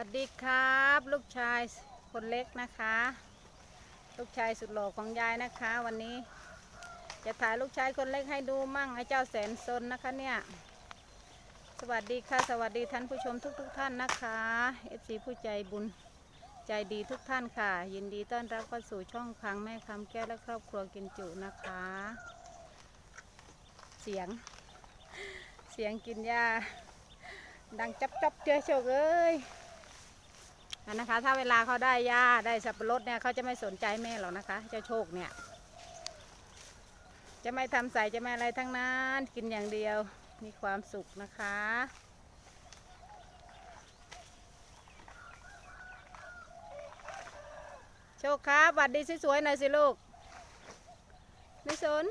วัสดีครับ ลูกชายคนเล็กนะคะ ลูกชายสุดหล่อของยายนะคะ วันนี้ จะถ่ายลูกชายคนเล็กให้ดูมั่งไอ้เจ้าแสนซนนะคะเนี่ย สวัสดีค่ะ สวัสดีท่านผู้ชมทุกๆทท่านนะคะเอฟซีผู้ใจบุญใจดีทุกท่านค่ะ ยินดีต้อนรับเข้าสู่ช่องพังแม่คำแก้วและครอบครัวกินจุนะคะ เสียง เสียงกินยาดังจับจับเจอโชคเอ้ย อันนะคะ ถ้าเวลาเขาได้หญ้าได้สับปะรดเนี่ยเขาจะไม่สนใจแม่หรอกนะคะ เจ้าโชคเนี่ย จะไม่ทำใส่จะไม่อะไรทั้งนั้นกินอย่างเดียวมีความสุขนะคะโชคครับหวัดดีสวยๆหน่อยสิลูก ไม่สน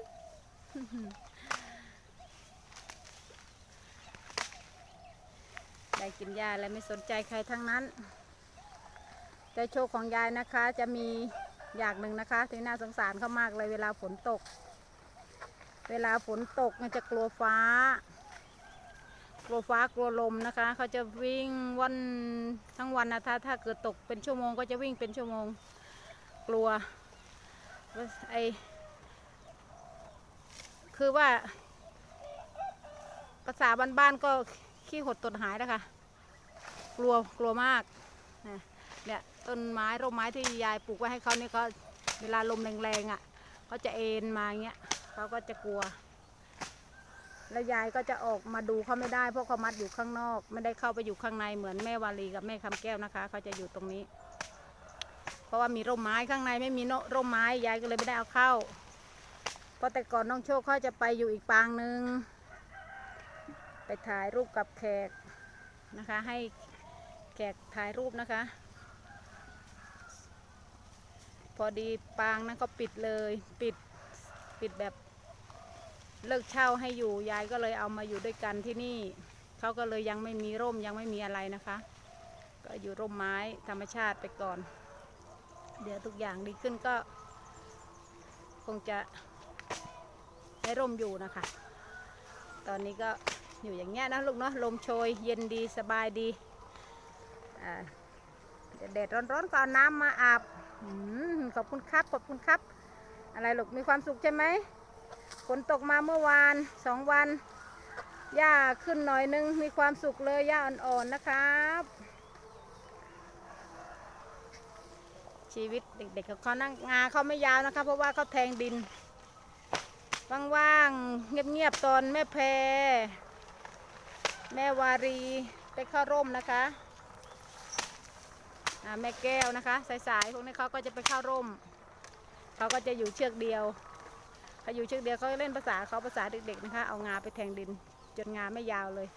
ได้กินยาแล้วไม่สนใจใครทั้งนั้น แต่โชคของยายนะคะ จะมีอย่างหนึ่งนะคะ ที่น่าสงสารเขามากเลยเวลาฝนตก เวลาฝนตกมันจะกลัวฟ้า กลัวฟ้ากลัวลมนะคะ เขาจะวิ่งวันทั้งวันนะถ้าถ้าเกิดตกเป็นชั่วโมงก็จะวิ่งเป็นชั่วโมง กลัวไอคือว่า ภาษาบ้านๆก็ขี้หดตดหายนะคะ กลัวกลัวมากเนี่ย ต้นไม้ร่มไม้ที่ยายปลูกไว้ให้เขาเนี่ยเขาเวลาลมแรงๆอะเขาจะเอ็นมาเงี้ยเขาก็จะกลัว แล้วยายก็จะออกมาดูเขาไม่ได้เพราะเขามัดอยู่ข้างนอก ไม่ได้เข้าไปอยู่ข้างในเหมือนแม่วาลีกับแม่คำแก้วนะคะเขาจะอยู่ตรงนี้ เพราะว่ามีร่มไม้ข้างในไม่มีโร่มไม้ยายก็เลยไม่ได้เอาเข้า เพราะแต่ก่อนน้องโชคเขาจะไปอยู่อีกปางหนึ่งไปถ่ายรูปกับแขกนะคะให้แขกถ่ายรูปนะคะ พอดีปางนั้นก็ปิดเลยปิดปิดแบบเลิกเช่าให้อยู่ยายก็เลยเอามาอยู่ด้วยกันที่นี่เขาก็เลยยังไม่มีร่มยังไม่มีอะไรนะคะ ก็อยู่ร่มไม้ธรรมชาติไปก่อน เดี๋ยวทุกอย่างดีขึ้นก็ คงจะได้ร่มอยู่นะคะ ตอนนี้ก็อยู่อย่างเงี้ยนะลูกเนาะลมโชย เย็นดีสบายดีแดดร้อนๆก็เอาน้ำมาอาบ ขอบคุณครับ ขอบคุณครับ อะไรลูกมีความสุขใช่ไหมฝนตกมาเมื่อวานสองวันหญ้าขึ้นหน่อยนึง มีความสุขเลยหญ้าอ่อนๆนะครับ ชีวิตเด็กๆเขานั่งงาเขาไม่ยาวนะคะ เพราะว่าเขาแทงดิน ว่างๆ เงียบๆ ตอนแม่แพร แม่วารีไปเข้าร่มนะคะ แม่แก้วนะคะ สายๆพวกนี้เขาก็จะไปเข้าร่ม เขาก็จะอยู่เชือกเดียวเขาอยู่เชือกเดียวเขาเล่นภาษาเขาภาษาเด็กๆนะคะ เอางาไปแทงดิน จนงาไม่ยาวเลย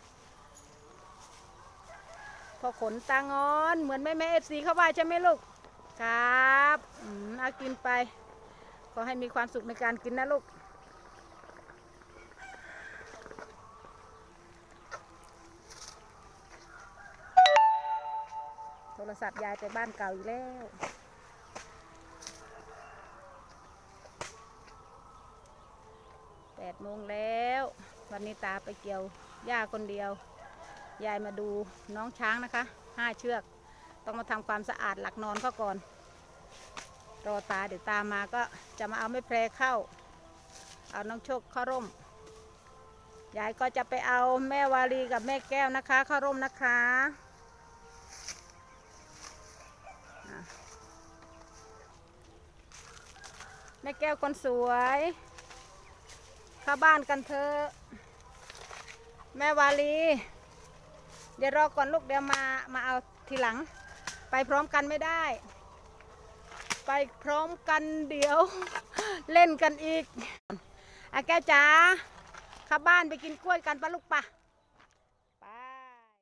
พอขนตางอนเหมือนแม่แม่เอฟซีเข้าว่าใช่ไหมลูก ครับ อืมเอากินไป ขอให้มีความสุขในการกินนะลูก รศัพท์ยายไปบ้านเก่าอีกแล้ว แปดโมงแล้ว วันนี้ตาไปเกี่ยวหญ้าคนเดียว ยายมาดูน้องช้างนะคะ ห้าเชือก ต้องมาทำความสะอาดหลักนอนเขาก่อน รอตาเดี๋ยวตามาก็จะมาเอาไม่แพรเข้า เอาน้องโชคเข้าร่ม ยายก็จะไปเอาแม่วาลีกับแม่แก้วนะคะ เข้าร่มนะคะ แม่แก้วคนสวย เข้าบ้านกันเถอะแม่วาลี เดี๋ยวรอก่อนลูกเดี๋ยวมามาเอาทีหลัง ไปพร้อมกันไม่ได้ ไปพร้อมกันเดี๋ยว เล่นกันอีกอาแก้วจ๋าเข้าบ้านไปกินกล้วยกันปะลูกปะ